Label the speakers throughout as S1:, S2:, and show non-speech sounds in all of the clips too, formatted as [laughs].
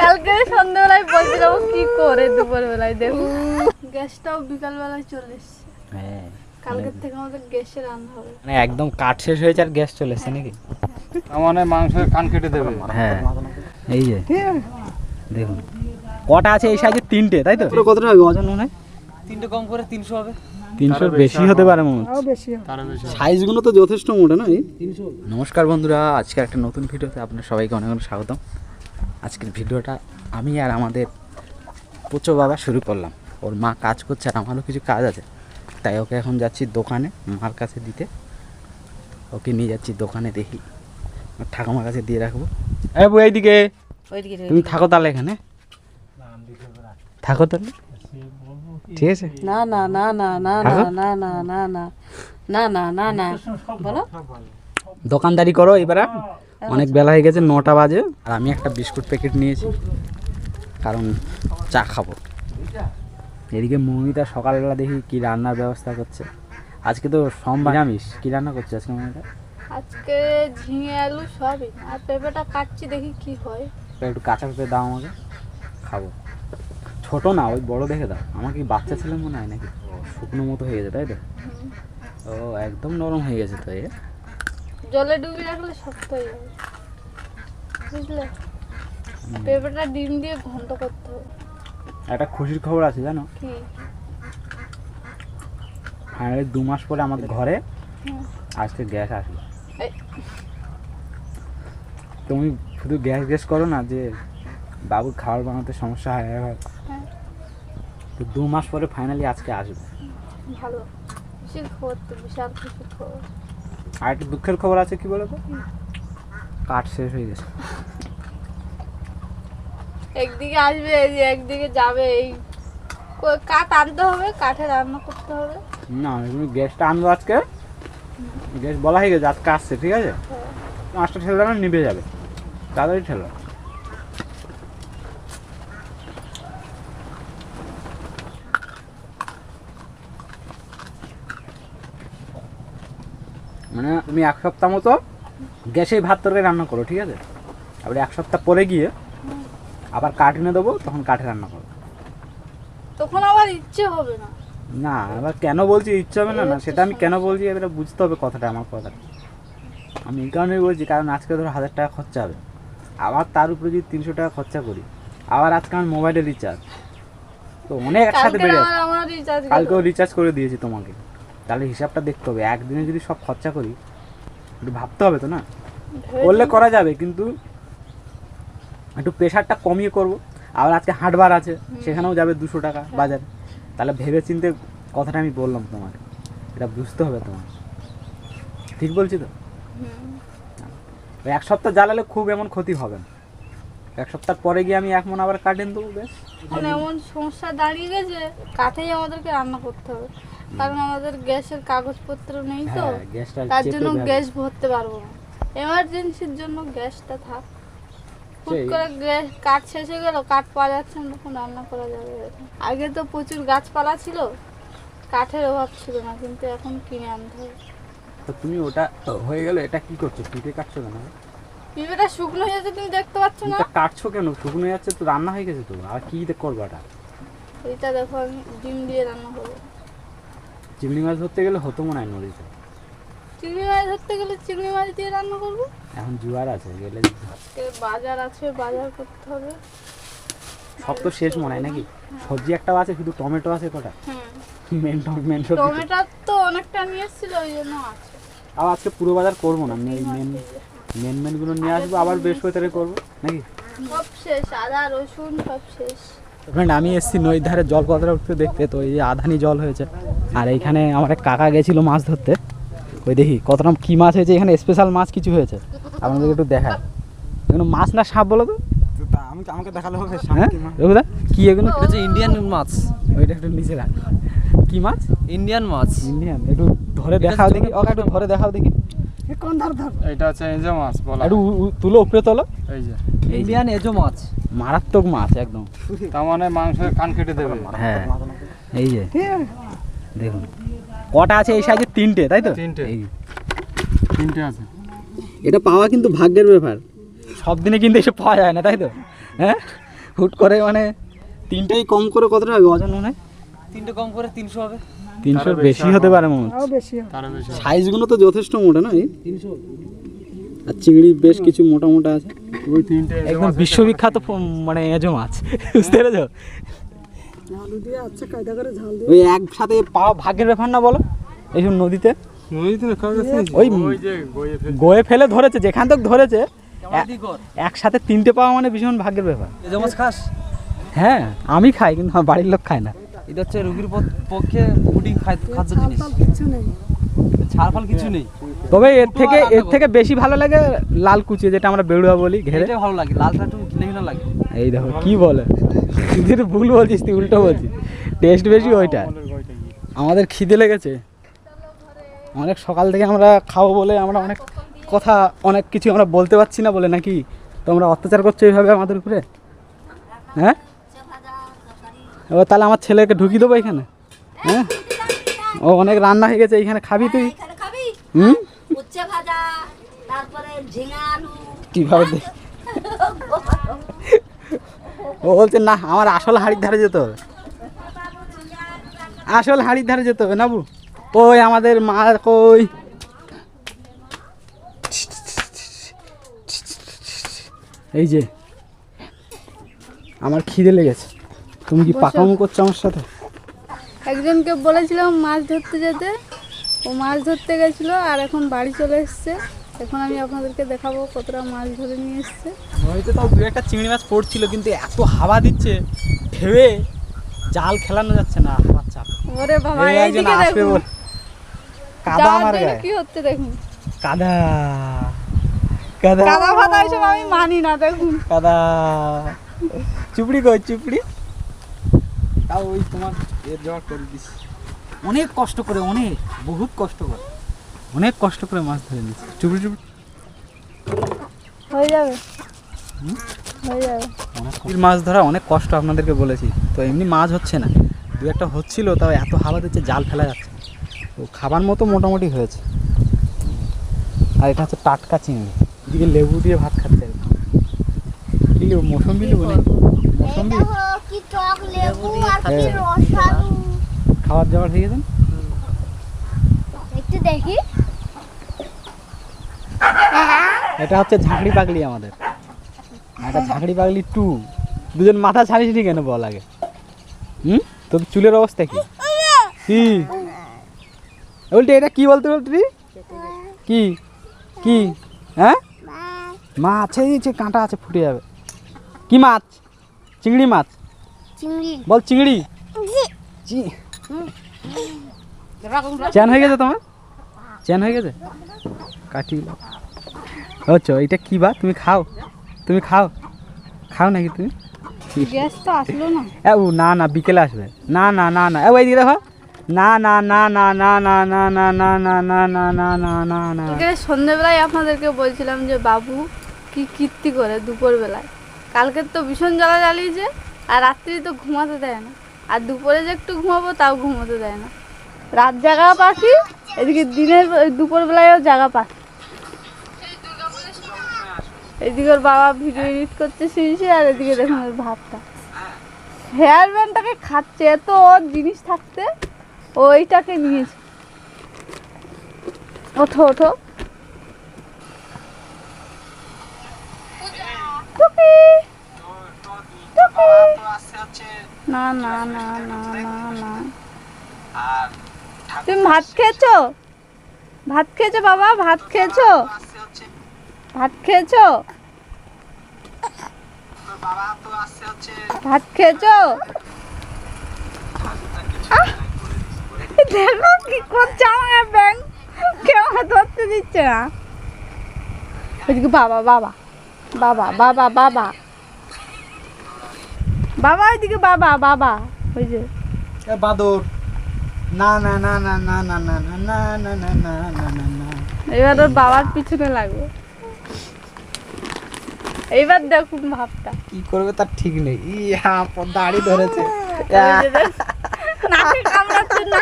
S1: কালকে সন্ধ্যাবেলায় বলছিলাম কি করে দুপুর বেলায় দেখো গ্যাসটাও বিকাল বেলায় চলে এসছে।
S2: হ্যাঁ
S1: কালকের থেকে আমাদের গ্যাসে রান্না হবে।
S2: মানে একদম কাঠ শেষ হয়েছে আর গ্যাস চলে এসছে নাকি?
S3: তার মানে মাংসের কান কেটে দেবে।
S2: হ্যাঁ এই যে দেখুন কটা আছে এই সাইজে তিনটে তাই তো? কত টাকা ওজন মনে হয়?
S3: তিনটে কম করে তিনশো হবে।
S2: তিনশোর বেশি হতে পারে মনে হচ্ছে। সাইজগুলো তো যথেষ্ট মোটা না নমস্কার বন্ধুরা আজকে একটা নতুন ভিডিওতে আপনার সবাইকে অনেক অনেক স্বাগতম। আজকের ভিডিওটা আমি আর আমাদের পোচো বাবা শুরু করলাম। ওর মা কাজ করছে আর আমারও কিছু কাজ আছে। তাই ওকে এখন যাচ্ছি দোকানে মার কাছে দিতে। ওকে নিয়ে যাচ্ছি দোকানে দেখি ঠাকুমার কাছে দিয়ে রাখব। বউ এইদিকে। তুমি থাকো তাহলে এখানে। থাকো তাহলে। ঠিক আছে
S4: না না না না না না না না না না না না না না বলো
S2: দোকানদারি করো এবারে অনেক বেলা হয়ে গেছে নটা বাজে আর আমি একটা বিস্কুট প্যাকেট নিয়েছি কারণ চা খাব এদিকে মৌমিতা সকালবেলা দেখি কি রান্নার ব্যবস্থা করছে আজকে তো সোমবার নিরামিষ কি রান্না করছে আজকে মৌমিতা
S1: আজকে ঝিঙে আলু সবই আর পেঁপেটা কাটছি দেখি কি হয়
S2: একটু কাঁচা পেঁপে দাও আমাকে খাব ছোট না ওই বড় দেখে দাও। আমার কি বাচ্চা ছেলে মনে হয় নাকি? শুকনো মতো হয়ে গেছে তাই তো? ও একদম নরম হয়ে গেছে তো এ।
S1: জলে ডুবিয়ে রাখলে শক্ত হয়ে যাবে। বুঝলে? পেঁপেটা ডিম দিয়ে ঘন্ট করতে হবে।
S2: একটা খুশির খবর আছে জানো?
S1: কি?
S2: ফাইনালি দু মাস পরে আমাদের ঘরে আজকে গ্যাস আসলো। তুমি শুধু গ্যাস গ্যাস করো না যে বাবুর খাবার বানাতে সমস্যা। হ্যাঁ। তো দু মাস পরে ফাইনালি আজকে আসবে।
S1: ভালো। খুশির খবর তো বিশাল খুশির খবর।
S2: আর একটা দুঃখের খবর আছে কি বলো তো কাঠ শেষ হয়ে গেছে।
S1: একদিকে আসবে এই যে একদিকে যাবে এই কাঠ আনতে হবে কাঠে রান্না করতে হবে।
S2: না তুমি গ্যাসটা আনব আজকে। গ্যাস বলা হয়ে গেছে আজকে আসছে ঠিক আছে? পাঁচটা ঠেলে না নিভে যাবে। তাড়াতাড়ি ঠেলো। মানে তুমি এক সপ্তাহ মতো গ্যাসেই ভাত তরকারি রান্না করো ঠিক আছে? আবার এক সপ্তাহ পরে গিয়ে আবার কাঠ এনে দেবো তখন কাঠে রান্না করো।
S1: তখন আবার ইচ্ছে হবে না।
S2: না এবার কেন বলছি ইচ্ছে হবে না? না সেটা আমি কেন বলছি? এবারে বুঝতে হবে কথাটা আমার কথাটা। আমি এই কারণেই বলছি কারণ আজকে ধরো হাজার টাকা খরচা হবে। আবার তার উপরে যদি তিনশো টাকা খরচা করি আবার আজকে আমার মোবাইলের রিচার্জ তো অনেক একসাথে বেড়ে
S1: আমার আমার রিচার্জ
S2: কালকেও রিচার্জ করে দিয়েছি তোমাকে। তাহলে হিসাবটা দেখতে হবে। একদিনে যদি সব খরচা করি একটু ভাবতে হবে তো না? করলে করা যাবে কিন্তু একটু প্রেশারটা কমিয়ে করব। আবার আজকে হাটবার আছে সেখানেও যাবে দুশো টাকা বাজারে। তাহলে ভেবে চিনতে কথাটা আমি বললাম তোমাকে। এটা বুঝতে হবে তোমার। ঠিক বলছি তো? এক সপ্তাহ জ্বালালে খুব এমন ক্ষতি হবে না। এক সপ্তাহ পরে গিয়ে আমি এক মন আবার কাটেন দেবো বেশ
S1: মানে এমন সমস্যা দাঁড়িয়ে গেছে কাঠেই আমাদেরকে রান্না করতে হবে। কারণ আমাদের গ্যাসের কাগজপত্র নেই তো।
S2: হ্যাঁ
S1: তার জন্য গ্যাস ভরতে পারব না। এমার্জেন্সির জন্য গ্যাসটা থাক। হুট করে গ্যাস কাঠ শেষ হয়ে গেল কাঠ পাওয়া যাচ্ছে না তখন রান্না করা যাবে। আগে তো প্রচুর গাছপালা ছিল কাঠের অভাব ছিল না কিন্তু এখন কিনে আনতে হবে।
S2: তো তুমি ওটা হয়ে গেল এটা কি করছ? পিঠে কাটছো কেন?
S1: পিঁপেটা শুকনো হয়ে যাচ্ছে তুমি দেখতে পাচ্ছ না?
S2: কাটছো কেন? শুকনো যাচ্ছে তো রান্না হয়ে গেছে তো। আর কি করব এটা
S1: এটা দেখো আমি ডিম দিয়ে রান্না করব।
S2: চিংড়ি মাছ ধরতে গেলে হতো মনে হয় নদীতে।
S1: চিংড়ি মাছ ধরতে গেলে চিংড়ি মাছ দিয়ে রান্না করব?
S2: এখন জোয়ার আছে গেলে
S1: বাজার আছে বাজার করতে হবে।
S2: সব তো শেষ মনে হয় নাকি? সবজি একটাও আছে শুধু টমেটো আছে কটা? মেন মেন
S1: টমেটো তো অনেকটা নিয়ে এসেছিল ওই জন্য আছে।
S2: আর আজকে পুরো বাজার করব না মেন মেন মেন মেনগুলো নিয়ে আসব আবার বৃহস্পতিবারে করব নাকি?
S1: সব শেষ আদা রসুন সব শেষ।
S2: ফ্রেন্ড আমি এসেছি নদীর ধারে জল কতটা উঠতে দেখতে তো এই যে আধানি জল হয়েছে। আর এইখানে আমার এক কাকা গেছিল মাছ ধরতে। ওই দেখি কতটা কি মাছ হয়েছে? এখানে স্পেশাল মাছ কিছু হয়েছে। আপনাদেরকে একটু দেখায় এগুলো মাছ না সাপ বলো তো?
S3: আমাকে দেখালে হবে
S2: হ্যাঁ? কি এগুলো?
S4: এটা হচ্ছে ইন্ডিয়ান মাছ।
S2: ওইটা একটু নিচে রাখ। কি মাছ?
S4: ইন্ডিয়ান মাছ।
S2: ইন্ডিয়ান একটু ধরে দেখাও দেখি। ওকে একটু ধরে দেখাও দেখি।
S3: এটা হচ্ছে যে মাছ বলা
S2: একটু তুলো উপরে তোলো।
S3: এই যে।
S4: ইন্ডিয়ান এজো মাছ।
S2: মারাত্মক মাছ একদম।
S3: তার মানে মাংসের কান কেটে দেবে।
S2: হ্যাঁ। এই যে। দেখুন। কটা আছে? এই সাইজে তিনটে তাই তো?
S3: তিনটে। তিনটে আছে।
S2: এটা পাওয়া কিন্তু ভাগ্যের ব্যাপার। সব দিনে কিন্তু এসে পাওয়া যায় না তাই তো? হ্যাঁ? হুট করে মানে তিনটেই কম করে কতটা হবে? ওজন মনে
S3: তিনটে কম করে তিনশো হবে।
S2: তিনশোর বেশি হতে পারে মনে সাইজগুলো তো যথেষ্ট মোটা না এই? আর চিংড়ি বেশ কিছু মোটা মোটা আছে।
S3: ওই তিনটে
S2: একদম বিশ্ববিখ্যাত মানে এজো মাছ। বুঝতে পেরেছ? ওই একসাথে পাওয়া ভাগ্যের ব্যাপার না বলো? এইসব নদীতে? ওই
S3: ওই গয়ে ফেলে।
S2: ধরেছে যেখান থেকে ধরেছে একসাথে তিনটে পাওয়া মানে ভীষণ ভাগ্যের ব্যাপার।
S3: মাছ খাস?
S2: হ্যাঁ আমি খাই কিন্তু আমার বাড়ির লোক খায় না।
S3: এটা হচ্ছে রুগীর পক্ষে পুডিং খাদ্য জিনিস। ফাল কিছু নেই।
S2: তবে এর থেকে এর থেকে বেশি ভালো লাগে লাল কুচি যেটা আমরা বেড়ুয়া বলি ঘেরে।
S3: ভালো লাগে লালটা একটু ঘিনে লাগে।
S2: এই দেখো কি বলে? তুই ভুল বলছিস তুই উল্টো বলছিস। টেস্ট বেশি ওইটা আমাদের খিদে লেগেছে। অনেক সকাল থেকে আমরা খাব বলে আমরা অনেক কথা অনেক কিছু আমরা বলতে পারছি না বলে নাকি? তোমরা অত্যাচার করছ এইভাবে আমাদের উপরে? হ্যাঁ? এবার তাহলে আমার ছেলেকে ঢুকিয়ে দেবো এখানে। হ্যাঁ? ও অনেক রান্না হয়ে গেছে এইখানে খাবি তুই? হুম?
S5: উচ্ছে ভাজা তারপরে ঝিঙা আলু।
S2: কীভাবে দেখ ও বলছে না আমার আসল হাড়ির ধারে যেতে হবে। আসল হাড়ির ধারে যেতে হবে নাবু। ওই আমাদের মা কই? এই যে আমার খিদে লেগেছে। তুমি কি। পাকামো করছ আমার সাথে?
S1: একজনকে বলেছিলাম মাছ ধরতে যেতে। ও মাছ ধরতে গেছিল আর এখন বাড়ি চলে এসছে। এখন আমি আপনাদেরকে দেখাবো কতটা মাছ ধরে নিয়ে এসছে।
S2: নদীতে তাও দু একটা চিংড়ি মাছ পড়ছিল কিন্তু এত হাওয়া দিচ্ছে ঢেবে জাল খেলানো যাচ্ছে না। হাওয়ার চাপ
S1: ওরে বাবা এইদিকে দেখুন।
S2: কাদা আমার গায়ে।
S1: কি হচ্ছে দেখুন।
S2: কাদা। কাদা
S1: কাদা। ফাদা এসব আমি মানি না দেখুন।
S2: কাদা। চুপড়ি কই চুপড়ি? তাও ওই তোমার অনেক কষ্ট করে অনেক বহুত কষ্ট করে। অনেক কষ্ট করে মাছ ধরে নিচ্ছি চুপড়ি চুপড়ি।
S1: হয়ে যাবে।
S2: মাছ ধরা অনেক কষ্ট আপনাদেরকে বলেছি। তো এমনি মাছ হচ্ছে না। দু একটা হচ্ছিল তাও এত হাওয়া দিচ্ছে জাল ফেলা যাচ্ছে। তো খাবার মতো মোটামুটি হয়েছে। আর এটা হচ্ছে টাটকা চিংড়ি। এদিকে লেবু দিয়ে ভাত খাচ্ছে। আর কি। কি লেবু? মৌসম্বি লেবু নাকি
S5: কি টক লেবু আর কি
S2: হ্যাঁ। খাবার দাবার দিয়ে দেন।
S5: একটু দেখি।
S2: এটা হচ্ছে ঝাঁকড়ি পাগলি আমাদের। এটা ঝাঁকড়ি পাগলি টু। দুজন মাথা ছাড়িস নি কেন বল আগে? হুম? তোর চুলের অবস্থা কি? কি? বলতে এটা কি বলতে বলতে কি? কি? হ্যাঁ? মাছ এই যে কাঁটা আছে ফুটে যাবে। কি মাছ? চিংড়ি মাছ
S5: চিংড়ি
S2: বল চিংড়ি চ্যান হয়ে গেছে তোমার চ্যান হয়ে গেছে কাটি হচ্ছে এটা কি বা তুমি খাও তুমি খাও খাও নাকি তুমি
S1: গ্যাস তো আসলো না
S2: এ ও না না বিকেলে আসবে না না না না এ ওই দিকে দেখো না না না না না না না না না না না না না না না না
S1: সন্ধ্যেবেলায় আপনাদেরকে বলছিলাম যে বাবু কি কীর্তি করে দুপুরবেলায় কালকে তো ভীষণ জ্বালা জ্বালিয়েছে, আর রাত্রি তো ঘুমাতে দেয় না। আর দুপুরে যে একটু ঘুমাবো, তাও ঘুমোতে দেয় না। রাত জাগা পাখি, এদিকে দিনের দুপুরবেলায়ও জাগা পাখি। এদিকে ওর বাবা ভিডিও এডিট করছে শিখছে আর এদিকে দেখুন ওর ভাতটা। হেয়ার ব্যান্ডটাকে খাচ্ছে, এত ওর জিনিস থাকতে, ওইটাকে নিয়েছে। ওঠো ওঠো। টুকি না না না না না না। তুমি ভাত খেয়েছো? ভাত খেয়েছো বাবা? ভাত খেয়েছো? ভাত খেয়েছো? ভাত খেয়েছো! দেখো কি করছে আমার ব্যাং। কেউ আমাকে ধরতে দিচ্ছে না। বাবা বাবা। বাবা বাবা বাবা বাবা ওইদিকে বাবা বাবা ওই যে
S2: এ বাদর না না না না না না না না না না না না না না না
S1: এবার ওর বাবার পিছনে লাগবে এইবার দেখুন ভাবটা
S2: কি করবে তার ঠিক নেই ইয়া দাড়ি ধরেছে
S1: নাকে কামড়াচ্ছে না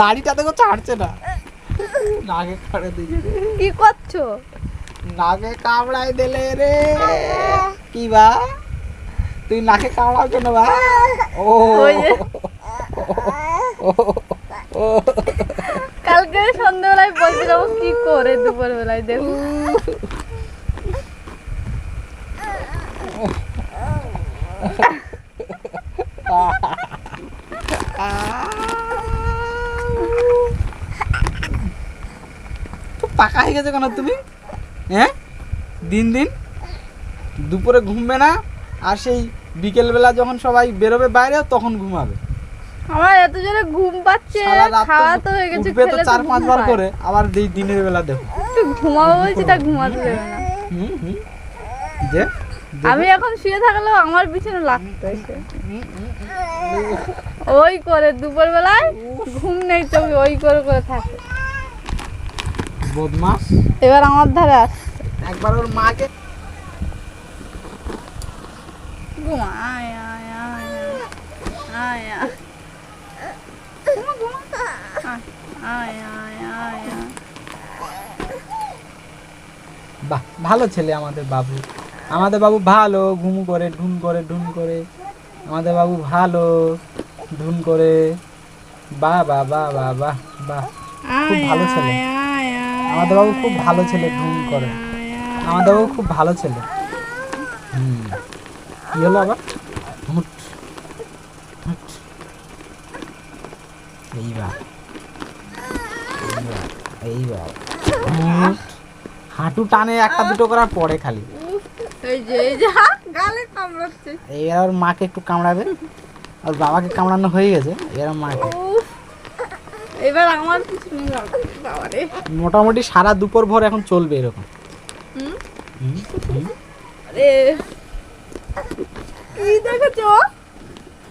S2: দাড়িটা দেখো ছাড়ছে না নাকে কামড়ে দিয়েছে রে।
S1: কি করছ?
S2: নাকে কামড়াই দিলে রে। কি বা? তুই নাকে কামড়াও কেন বা? ও।
S1: কালকে সন্ধ্যেবেলায় বলছিলাম কি করে দুপুর বেলায় দেখো
S2: তো পাকা হয়ে গেছে কেন তুমি? হ্যাঁ? দিন দিন? দুপুরে ঘুমবে না আর সেই বিকেলবেলা যখন সবাই বেরোবে বাইরে তখন ঘুমাবে।
S1: আমার এত জোরে ঘুম পাচ্ছে খাওয়া
S2: তো
S1: তো হয়ে গেছে খেলে তো
S2: চার
S1: ঘুম
S2: পাঁচবার
S1: পায়।
S2: করে আবার এই দিনের বেলা দেখো।
S1: ঘুমাবো বলছি তা ঘুমাতে দেবে না।
S2: হুম হুম। যে
S1: আমি এখন শুয়ে থাকলেও আমার পিছনে লাগতো। ওই করে দুপুর বেলায় ঘুম নেই চোখে ওই করে করে থাকে।
S2: বদমাস।
S1: এবার আমার ধারে আস।
S2: একবার ওর মাকে।
S1: ঘুমা আয় আয় আয় আয় আয়। ঘুমা, ঘুমা। আয়, আয়, আয়, আয়।
S2: বাহ ভালো ছেলে আমাদের বাবু। আমাদের বাবু ভালো ঘুম করে ঢুন করে ঢুন করে। আমাদের বাবু ভালো ঢুন করে। বাহ বা বা বাহ বাহ বাহ। খুব ভালো ছেলে। আমাদের বাবু খুব ভালো ছেলে ঢুন করে। আমাদের বাবু খুব ভালো ছেলে। হুম। কি হলো আবার? হুট। এইবার। এইবার। এইবার। টানে একটা দুটো করার পরে খালি।
S1: এই যে এই যে হা, গালে কামড়াচ্ছে।
S2: এবার ওর মাকে একটু কামড়াবে। আর বাবাকে কামড়ানো হয়ে গেছে এবার মাকে।
S1: এবার আমার
S2: মোটামুটি সারা দুপুর ভর এখন চলবে এরকম।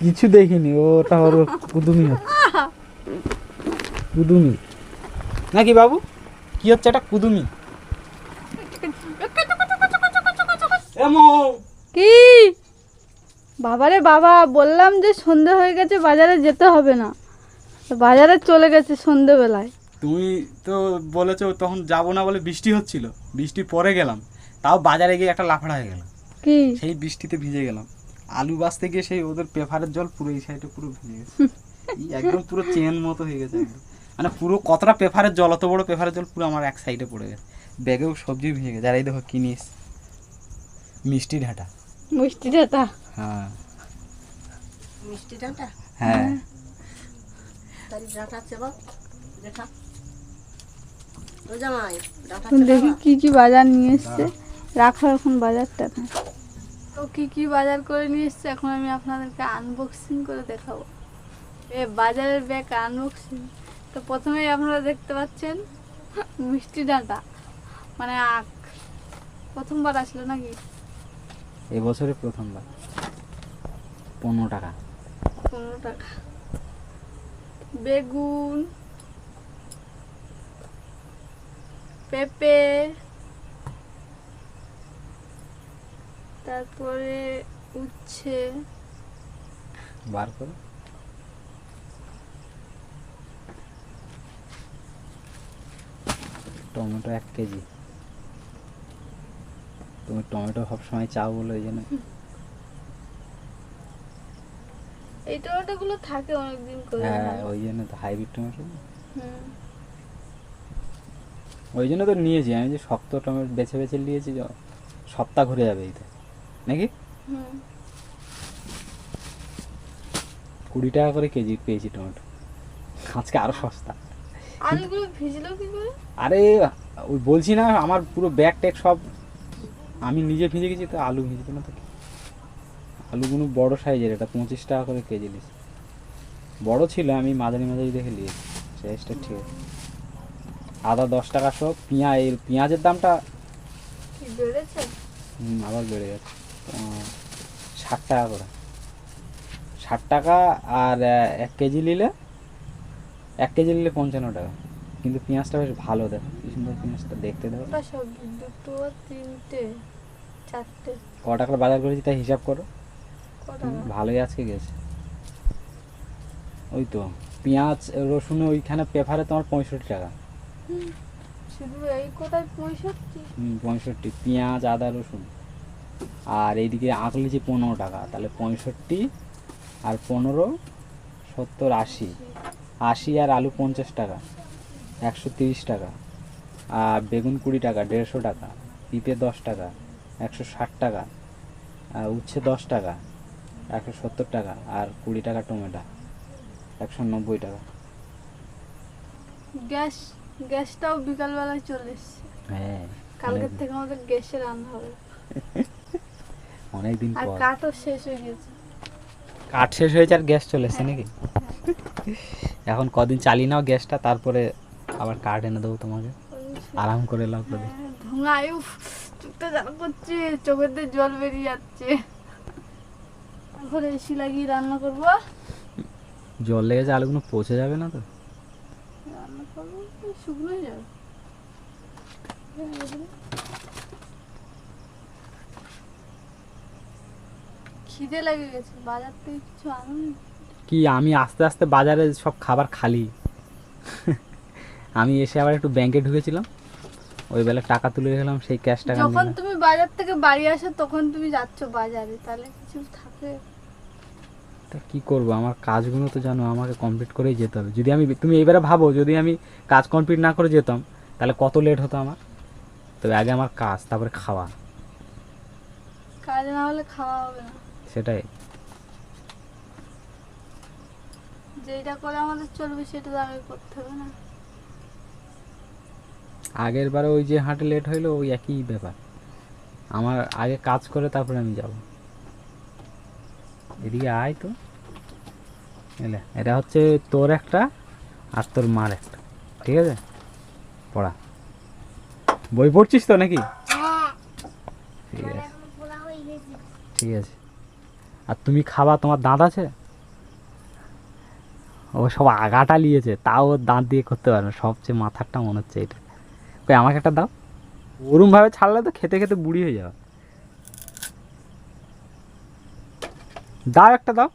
S2: কিছু দেখিনি ওটা ওর কুদুমি কুদুমি নাকি বাবু? কি হচ্ছে এটা? কুদুমি।
S1: কি? বাবারে বাবা বললাম যে সন্ধে হয়ে গেছে বাজারে যেতে হবে না। বাজারে চলে গেছে সন্ধেবেলায়।
S2: তুমি তো বলেছ তখন যাব না বলে বৃষ্টি হচ্ছিল। বৃষ্টি পরে গেলাম। তাও বাজারে গিয়ে একটা লাফড়া হয়ে গেল
S1: কি?
S2: সেই বৃষ্টিতে ভিজে গেলাম। আলু বাছতে গিয়ে সেই ওদের পেপারের জল পুরো এই সাইডে পুরো ভিজে গেছে। একদম পুরো চেন মতো হয়ে গেছে একদম। মানে পুরো কতটা পেপারের জল অত বড় পেপারের জল পুরো আমার এক সাইডে পড়ে গেছে। ব্যাগেও সবজি ভিজে গেছে। আর এই দেখো কিনিস মিষ্টি ঢাটা
S1: মিষ্টি ডাটা?
S2: হ্যাঁ।
S5: মিষ্টি ডাঁটা?
S2: হ্যাঁ।
S5: চেবা দেখা।
S1: কি কি বাজার নিয়ে এসছে। রাখো এখন বাজারটা। তো কি কি বাজার করে নিয়ে এসছে এখন আমি আপনাদেরকে আনবক্সিং করে দেখাবো। এ বাজারের ব্যাগ আনবক্সিং তো প্রথমেই আপনারা দেখতে পাচ্ছেন মিষ্টি ডাঁটা। মানে আখ। প্রথমবার আসলো নাকি?
S2: এবছরে প্রথমবার। পনেরো টাকা।
S1: পনেরো টাকা। বেগুন, পেঁপে, তারপরে উচ্ছে।
S2: বার করে। টমেটো এক কেজি। তুমি টমেটো সবসময় চাও বলে ওই জন্য।
S1: এই টমেটোগুলো থাকে অনেকদিন করে
S2: হ্যাঁ ওই জন্য তো হাইব্রিড টমেটো।
S1: হুম।
S2: ওই জন্য তো নিয়েছি আমি যে শক্ত টমেটো বেছে বেছে নিয়েছি সপ্তাহ ঘুরে যাবে এইতে। নাকি?
S1: হুম।
S2: কুড়ি টাকা করে কেজি পেয়েছি টমেটো। আজকে আরও সস্তা।
S1: আলুগুলো ভিজলো কি করে?
S2: আরে ওই বলছি না আমার পুরো ব্যাগ ট্যাগ সব আমি নিজে ভিজে গেছি তো আলু ভিজবে না তো কি? আলুগুলো বড় সাইজের এটা পঁচিশ টাকা করে কেজি নিয়েছি বড় ছিল আমি মাঝারি মাঝারি দেখে নিয়েছি সাইজটা ঠিক আছে। আদা দশ টাকা সব পেঁয়াজ পেঁয়াজের দামটা হুম, আবার বেড়ে গেছে। ষাট টাকা করে। ষাট টাকা আর এক কেজি নিলে এক কেজি নিলে পঞ্চান্ন টাকা। কিন্তু পেঁয়াজটা বেশ ভালো দেখো কি সুন্দর পেঁয়াজটা দেখতে দেখো।
S1: দুটো তিনটে চারটে।
S2: ক টাকার বাজার করেছি তাই হিসাব করো। ভালোই আজকে গেছে। ওই তো পেঁয়াজ রসুন ওইখানে পেপারে তোমার পঁয়ষট্টি টাকা।
S1: শুধু এই কোথায় পঁয়ষট্টি?
S2: পঁয়ষট্টি। পেঁয়াজ আদা রসুন। আর এইদিকে আঁক লিচি পনেরো টাকা তাহলে পঁয়ষট্টি আর পনেরো সত্তর আশি। আশি আর আলু পঞ্চাশ টাকা একশো তিরিশ টাকা। আর বেগুন কুড়ি টাকা দেড়শো টাকা। পিঁপে দশ টাকা একশো ষাট টাকা। আর উচ্ছে দশ টাকা। একশো সত্তর টাকা আর কুড়ি টাকা টমেটো একশো নব্বই টাকা।
S1: গ্যাস গ্যাসটাও বিকালবেলায় চলে এসছে।
S2: হ্যাঁ
S1: কালকের থেকে আমাদের গ্যাসে রান্না হবে। [laughs]
S2: অনেক দিন
S1: আর
S2: পর।
S1: কাঠও শেষ হয়ে গেছে।
S2: কাঠ শেষ হয়েছে আর গ্যাস চলে এসছে নাকি? এখন কদিন চালিয়ে নাও গ্যাসটা তারপরে আবার কাঠ এনে দেবো তোমাকে। আরাম করে লাও করে
S1: হ্যাঁ, উফ চোখটা জ্বালা করছে চোখের দিয়ে জল বেরিয়ে যাচ্ছে। এখন এসি লাগিয়ে রান্না করব।
S2: জল লেগেছে আলুগুলো পচে যাবে না তো?
S1: রান্না করব শুকনো যাবে। খিদে লেগে গেছে বাজার থেকে কিছু আনুন?
S2: কি আমি আস্তে আস্তে বাজারে সব খাবার খালি। আমি এসে আবার একটু ব্যাংকে ঢুকেছিলাম। ওই বেলা টাকা তুলে গেলাম সেই ক্যাশ টাকা
S1: যখন তুমি বাজার থেকে বাড়ি আসো তখন তুমি যাচ্ছ বাজারে তাহলে কিছু থাকে
S2: তা কী করব? আমার কাজগুলো তো জানো আমাকে কমপ্লিট করেই যেতে হবে। যদি আমি তুমি এইবারে ভাবো যদি আমি কাজ কমপ্লিট না করে যেতাম তাহলে কত লেট হতো আমার? তবে আগে আমার কাজ তারপরে খাওয়া।
S1: কাজ না হলে খাওয়া হবে না।
S2: সেটাই।
S1: যেটা করে আমাদের চলবে সেটা আগে করতে হবে না।
S2: আগের বারে ওই যে হাঁটে লেট হইল ওই একই ব্যাপার। আমার আগে কাজ করে তারপরে আমি যাব। এদিকে আয় তো। এলে, এটা হচ্ছে তোর একটা আর তোর মার একটা, ঠিক আছে? পড়া। বই পড়ছিস তো নাকি? ঠিক আছে। ঠিক আছে। আর তুমি খাবা, তোমার দাঁত আছে? ও সব আগাটা নিয়েছে তাও দাঁত দিয়ে করতে পারে না। সবচেয়ে মাথারটা মনে হচ্ছে এটা কই, আমাকে একটা দাও। ওরম ভাবে ছাড়লে তো খেতে খেতে বুড়ি হয়ে যাবে। দাও একটা দাও।